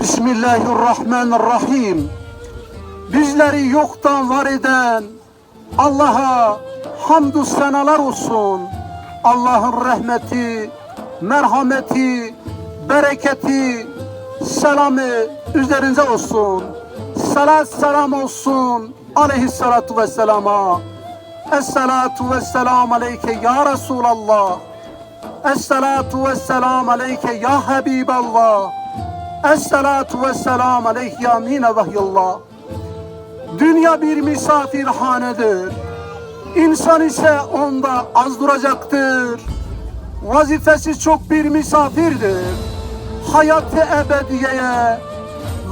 Bismillahirrahmanirrahim. Bizleri yoktan var eden Allah'a hamdü senalar olsun. Allah'ın rahmeti, merhameti, bereketi, selamı üzerinize olsun. Salat selam olsun aleyhissalatu vesselama. Esselatu vesselam aleyke ya Resulallah. Esselatu vesselam aleyke ya Habiballah. Esselatu vesselam aleyke ya mine vahyallah. Dünya bir misafirhanedir. İnsan ise onda az duracaktır. Vazifesi çok bir misafirdir. Hayatı ebediyeye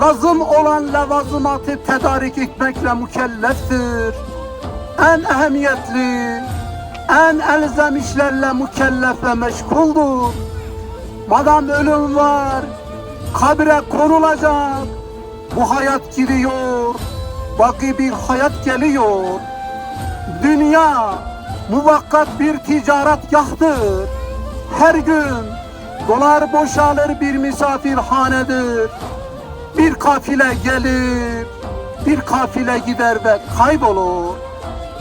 lazım olan levazımatı tedarik etmekle mükelleftir. En ehemmiyetli, en elzem işlerle mükellef ve meşguldur. Madem ölüm var, kabre konulacak. Bu hayat gidiyor, baki bir hayat geliyor. Dünya muvakkat bir ticaret yahtır. Her gün dolar boşalır bir misafirhanedir. Bir kafile gelir, bir kafile gider ve kaybolur.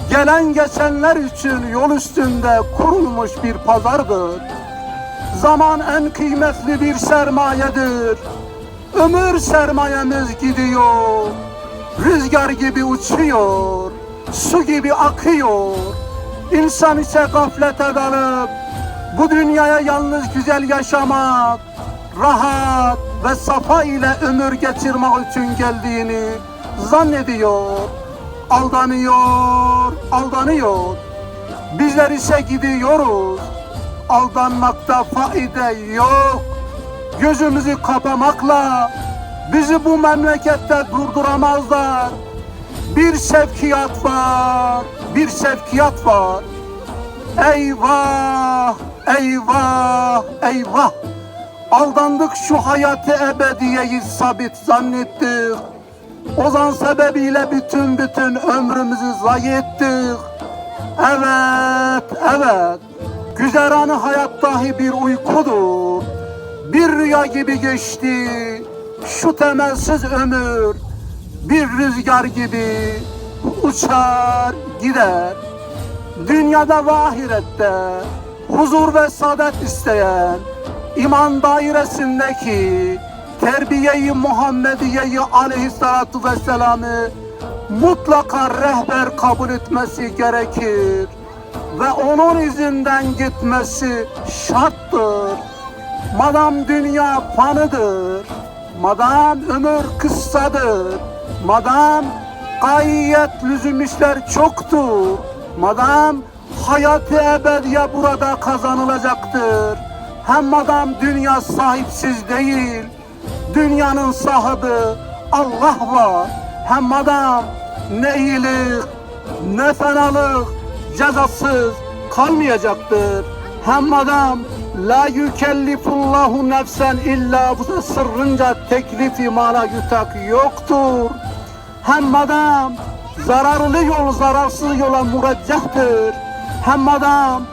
Gelen geçenler için yol üstünde kurulmuş bir pazardır. Zaman en kıymetli bir sermayedir. Ömür sermayemiz gidiyor. Rüzgar gibi uçuyor. Su gibi akıyor. İnsan ise gaflete dalıp bu dünyaya yalnız güzel yaşamak, rahat ve safa ile ömür geçirmek için geldiğini zannediyor. Aldanıyor, aldanıyor. Bizler ise gidiyoruz. Aldanmakta faide yok. Gözümüzü kapamakla bizi bu memlekette durduramazlar. Bir sevkiyat var, bir sevkiyat var. Eyvah, eyvah, eyvah. Aldandık şu hayatı ebediyeyi sabit zannettik. Ozan sebebiyle bütün bütün ömrümüzü zayi ettik. Evet, evet. Güzeranı hayat dahi bir uykudur. Bir rüya gibi geçti. Şu temelsiz ömür bir rüzgar gibi uçar gider. Dünyada ve ahirette huzur ve saadet isteyen iman dairesindeki terbiyeyi Muhammediyeyi aleyhissalatu vesselam'ı mutlaka rehber kabul etmesi gerekir ve onun izinden gitmesi şarttır. Madam dünya fanıdır, madam ömür kıssadır, madam gayet lüzum işler çoktur, madam hayatı ebediye burada kazanılacaktır. Hem madam dünya sahipsiz değil, dünyanın sahibi Allah var. Hem madam ne iyilik ne fenalık cezasız kalmayacaktır. Hem adam la yükellifullahu nefsen illa bu sırrınca teklifi mala yutak yoktur. Hem adam zararlı yol zararsız yola muraccahtır. Hem adam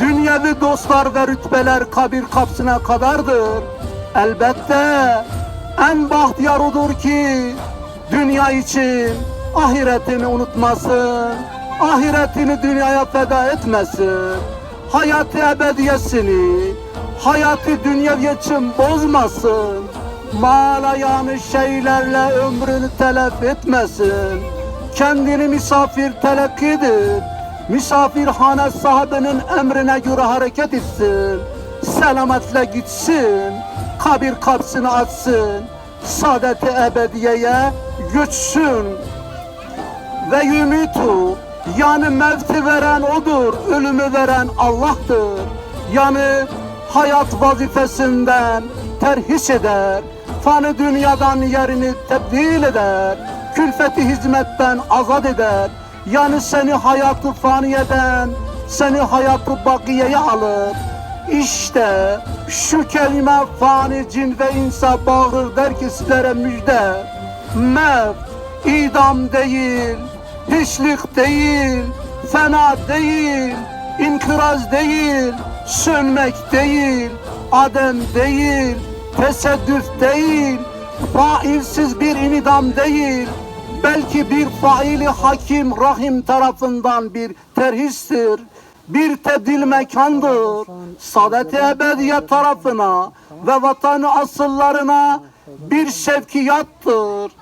dünyevi dostlar ve rütbeler kabir kapsına kadardır. Elbette en bahtiyar odur ki dünya için ahiretini unutmasın ahiretini dünyaya feda etmesin. Hayatı ebediyesini, hayatı dünyevi için bozmasın. Mala yani şeylerle ömrünü telef etmesin. Kendini misafir telakkidir. Misafirhane sahibinin emrine göre hareket etsin. Selametle gitsin. Kabir kapısını açsın. Saadeti ebediyeye göçsün. Ve yumitu yani mevti veren odur, ölümü veren Allah'tır. Yani hayat vazifesinden terhis eder, fanı dünyadan yerini tebdil eder, külfeti hizmetten azat eder. Yani seni hayatı faniyeden, seni hayatı bakiyeye alır. İşte şu kelime fani cin ve insa bağırır der ki sizlere müjde. Mevt idam değil, hiçlik değil, fena değil, inkıraz değil, sönmek değil, adem değil, tesadüf değil, failsiz bir inidam değil, belki bir faili hakim rahim tarafından bir terhistir, bir tedil mekandır, saadet-i ebediye tarafına ve vatanı asıllarına bir şevkiyattır.